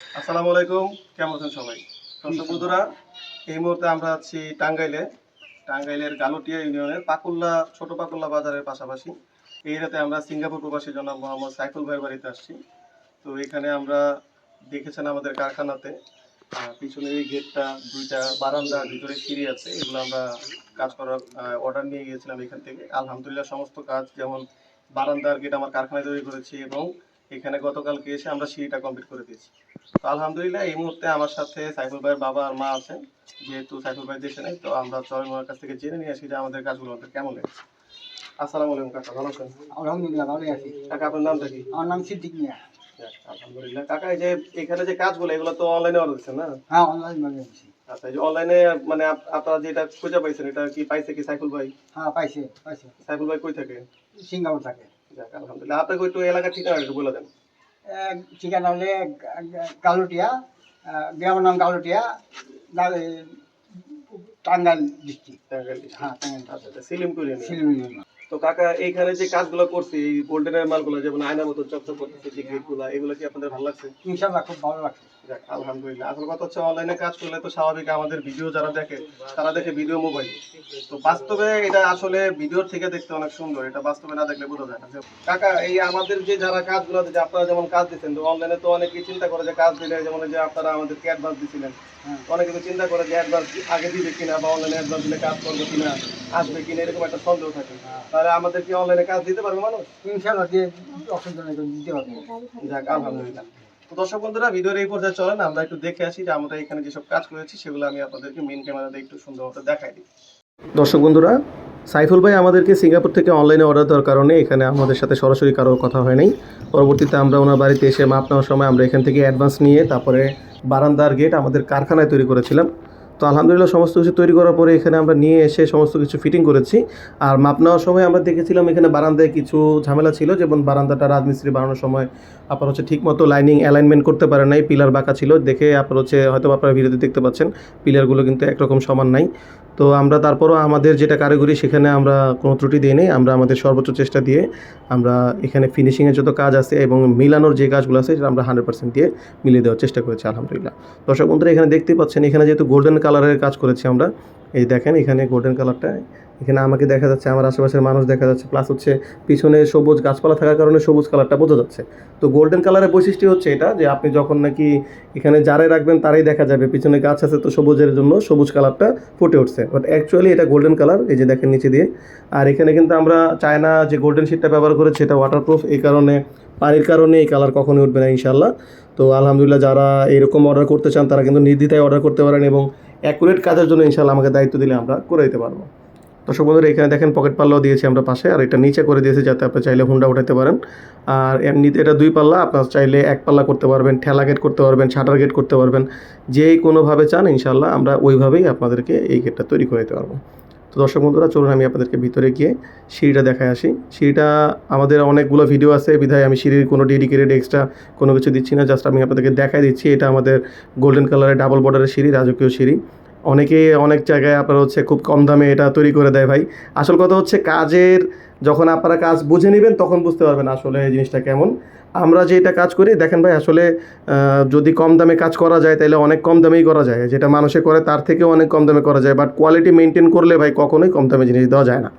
আসসালামু আলাইকুম। কেমন আছেন সবাই? দর্শক বন্ধুরা এই মুহূর্তে আমরা আছি টাঙ্গাইলে। টাঙ্গাইলের গালুটিয়া ইউনিয়নের পাকুল্লা ছোট পাকুল্লা বাজারের পাশাপাশি। এই রাতে আমরা সিঙ্গাপুর প্রবাসী জনাব মোহাম্মদ সাইফুল ভাইয়ের বাড়িতে আসছি। তো এখানে আমরা দেখেছেন আমাদের কারখানাতে আহ, পিছনে এই গেটটা দুইটা বারান্দা ভিতরে সিঁড়ি আছে। এগুলো আমরা কাজ করার অর্ডার নিয়ে গিয়েছিলাম এখান থেকে। আলহামদুলিল্লাহ সমস্ত কাজ যেমন বারান্দার গেট আমার কারখানায় তৈরি করেছি এবং এখানে গতকালকে এসে আমরা সিঁড়িটা কমপ্লিট করে দিয়েছি। তো আলহামদুলিল্লাহ এই মুহূর্তে আমার সাথে সাইফুল ভাইয়ের বাবা আর মা আছেন। যেহেতু সাইফুল ভাই দেশে নেই তো আমরা চরম কাছ থেকে জেনে নিয়ে আসি যে আমাদের কাজগুলো আমাদের কেমন লেগেছে। আসসালামু আলাইকুম কাকা ভালো আছেন? আলহামদুলিল্লাহ ভালোই আছি। কাকা আপনার নামটা কি? আমার নাম সিদ্দিক মিয়া। আলহামদুলিল্লাহ। কাকা এই যে এখানে যে কাজগুলো এগুলো তো অনলাইনে অর্ডার দিচ্ছেন না? হ্যাঁ অনলাইন আছি আচ্ছা এই যে অনলাইনে মানে আপনারা যেটা খুঁজে পাইছেন এটা কি পাইছে কি সাইফুল ভাই? হ্যাঁ পাইছে পাইছে। সাইফুল ভাই কই থাকে? সিঙ্গাপুর থাকে। যাক আলহামদুলিল্লাহ। আপনাকে একটু এলাকার ঠিকানা একটু বলে দেন। ঠিকানা হলে গালুটিয়া গ্রামের নাম গালুটিয়া টাঙ্গাইল ডিস্ট্রিক্ট টাঙ্গাইল হ্যাঁ টাঙ্গাইল আচ্ছা আচ্ছা তো কাকা এইখানে যে কাজগুলো করছি এই গোল্ডেনের মালগুলো যেমন আয়না মতো চকচক করতেছে যে গেটগুলো এগুলো কি আপনাদের ভালো লাগছে? ইনশাল্লাহ খুব ভালো লাগছে। যাক আলহামদুলিল্লাহ। আসল কথা হচ্ছে অনলাইনে কাজ করলে তো স্বাভাবিক আমাদের ভিডিও যারা দেখে তারা দেখে ভিডিও মোবাইল তো বাস্তবে এটা আসলে ভিডিওর থেকে দেখতে অনেক সুন্দর এটা বাস্তবে না দেখলে বোঝা যায় না। কাকা এই আমাদের যে যারা কাজগুলো যে আপনারা যেমন কাজ দিচ্ছেন তো অনলাইনে তো অনেকেই চিন্তা করে যে কাজ দিলে যেমন যে আপনারা আমাদেরকে অ্যাডভান্স দিছিলেন হ্যাঁ। অনেকে তো চিন্তা করে যে অ্যাডভান্স আগে দিবে কিনা বা অনলাইনে অ্যাডভান্স দিলে কাজ করবে কিনা আসবে কিনা এরকম একটা সন্দেহ থাকে। তাহলে আমাদের কি অনলাইনে কাজ দিতে পারবে মানুষ? ইনশাল্লাহ দিয়ে অসুবিধা নেই দিতে পারবে। যাক আলহামদুলিল্লাহ। দর্শক বন্ধুরা, ভিডিওর এই পর্যায়ে চলেন, আমরা একটু দেখে আসি যে আমরা এখানে যেসব কাজ করেছি, সেগুলো আমি আপনাদেরকে মেন ক্যামেরাতে একটু সুন্দর মতো দেখাই দিই। দর্শক বন্ধুরা, সাইফুল ভাই আমাদেরকে সিঙ্গাপুর থেকে অনলাইনে অর্ডার দেওয়ার কারণে এখানে আমাদের সাথে সরাসরি কারও কথা হয় নাই। পরবর্তীতে আমরা ওনার বাড়িতে এসে মাপ নেওয়ার সময় আমরা এখান থেকে অ্যাডভান্স নিয়ে তারপরে বারান্দার গেট আমাদের কারখানায় তৈরি করেছিলাম। তো আলহামদুলিল্লাহ সমস্ত কিছু তৈরি করার পরে এখানে আমরা নিয়ে এসে সমস্ত কিছু ফিটিং করেছি। আর মাপ নেওয়ার সময় আমরা দেখেছিলাম এখানে বারান্দায় কিছু ঝামেলা ছিল, যেমন বারান্দাটা রাজমিস্ত্রি বানানোর সময় আপনার হচ্ছে ঠিকমতো লাইনিং অ্যালাইনমেন্ট করতে পারে নাই, পিলার বাঁকা ছিল, দেখে আপনার হচ্ছে হয়তো আপনারা ভিডিওতে দেখতে পাচ্ছেন, পিলারগুলো কিন্তু একরকম সমান নাই। তো আমরা তারপরও আমাদের যেটা কারিগরি সেখানে আমরা কোনো ত্রুটি দিই নেই আমরা আমাদের সর্বোচ্চ চেষ্টা দিয়ে আমরা এখানে ফিনিশিংয়ের যত কাজ আছে এবং মিলানোর যে কাজগুলো আছে, সেটা আমরা হান্ড্রেড পার্সেন্ট দিয়ে মিলিয়ে দেওয়ার চেষ্টা করেছি, আলহামদুলিল্লাহ। দর্শক বন্ধুরা, এখানে দেখতে পাচ্ছেন, এখানে যেহেতু গোল্ডেন কালারের কাজ করেছি আমরা, এই দেখেন এখানে গোল্ডেন কালারটা এখানে আমাকে দেখা যাচ্ছে, আমার আশেপাশের মানুষ দেখা যাচ্ছে প্লাস হচ্ছে পিছনে সবুজ গাছপালা থাকার কারণে সবুজ কালারটা বোঝা যাচ্ছে। তো গোল্ডেন কালারের বৈশিষ্ট্য হচ্ছে এটা, যে আপনি যখন নাকি এখানে যারাই রাখবেন, তারাই দেখা যাবে, পিছনে গাছ আছে তো সবুজের জন্য সবুজ কালারটা ফুটে উঠছে। বাট অ্যাকচুয়ালি এটা গোল্ডেন কালার এই যে দেখেন নিচে দিয়ে। আর এখানে কিন্তু আমরা চায়না যে গোল্ডেন শিটটা ব্যবহার করেছি, এটা ওয়াটারপ্রুফ এই কারণে, পানির কারণে এই কালার কখনোই উঠবে না ইনশাল্লাহ তো আলহামদুলিল্লাহ যারা এরকম অর্ডার করতে চান, তারা কিন্তু নির্দ্বিধায় অর্ডার করতে পারেন এবং অ্যাকুরেট কাজের জন্য ইনশাল্লাহ আমাকে দায়িত্ব দিলে আমরা করে দিতে পারব। দর্শক বন্ধুরা, এখানে দেখেন পকেট পাল্লাও দিয়েছি আমরা পাশে, আর এটা নিচে করে দিয়েছি যাতে আপনি চাইলে হুন্ডা উঠাতে পারেন। আর এমনিতে এটা দুই পাল্লা, আপনার চাইলে এক পাল্লা করতে পারবেন, ঠেলা গেট করতে পারবেন শাটার গেট করতে পারবেন, যেই কোনোভাবে চান ইনশাল্লাহ আমরা ওইভাবেই আপনাদেরকে এই গেটটা তৈরি করে দিতে পারব। তো দর্শক বন্ধুরা, চলুন আমি আপনাদেরকে ভিতরে গিয়ে সিঁড়িটা দেখায় আসি। সিঁড়িটা, আমাদের অনেকগুলো ভিডিও আছে, বিধায় আমি সিঁড়ির কোনো ডেডিকেটেড এক্সট্রা কোনো কিছু দিচ্ছি না জাস্ট আমি আপনাদেরকে দেখাই দিচ্ছি। এটা আমাদের গোল্ডেন কালারের ডাবল বর্ডারের সিঁড়ি, রাজকীয় সিঁড়ি। অনেকে অনেক জায়গায় আপনার হচ্ছে খুব কম দামে এটা তৈরি করে দেয় ভাই। আসল কথা হচ্ছে কাজের যখন আপনারা কাজ বুঝে নেবেন, তখন বুঝতে পারবেন আসলে এই জিনিসটা কেমন। আমরা যে এটা কাজ করি, দেখেন ভাই, আসলে যদি কম দামে কাজ করা যায় তাহলে অনেক কম দামেই করা যায়। যেটা মানুষে করে, তার থেকেও অনেক কম দামে করা যায়। বাট কোয়ালিটি মেনটেন করলে ভাই, কখনোই কম দামে জিনিস দেওয়া যায় না।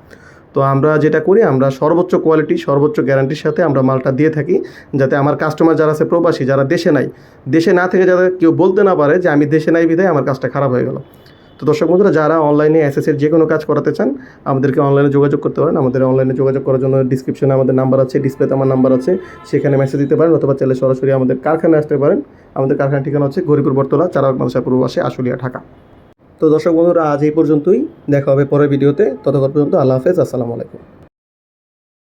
তো আমরা যেটা করি, আমরা সর্বোচ্চ কোয়ালিটি সর্বোচ্চ গ্যারান্টির সাথে আমরা মালটা দিয়ে থাকি, যাতে আমার কাস্টমার যারা আছে প্রবাসী, যারা দেশে নাই, দেশে না থেকে যাতে কেউ বলতে না পারে যে আমি দেশে নাই বিধায় আমার কাজটা খারাপ হয়ে গেল। তো দর্শক বন্ধুরা, যারা অনলাইনে এসএসের যে কোনো কাজ করাতে চান, আমাদেরকে অনলাইনে যোগাযোগ করতে পারেন। আমাদের অনলাইনে যোগাযোগ করার জন্য ডিসক্রিপশনে আমাদের নাম্বার আছে ডিসপ্লেতে আমার নাম্বার আছে, সেখানে মেসেজ দিতে পারেন অথবা চাইলে সরাসরি আমাদের কারখানায় আসতে পারেন। আমাদের কারখানার ঠিকানা হচ্ছে গরিপুর বর্তলা চারাক মানসা পূর্ববাসে আশুলিয়া, ঢাকা। তো দর্শক বন্ধুরা, আজ এই পর্যন্তই। দেখা হবে পরের ভিডিওতে। ততক্ষণ পর্যন্ত আল্লাহ হাফেজ, আসসালামু আলাইকুম।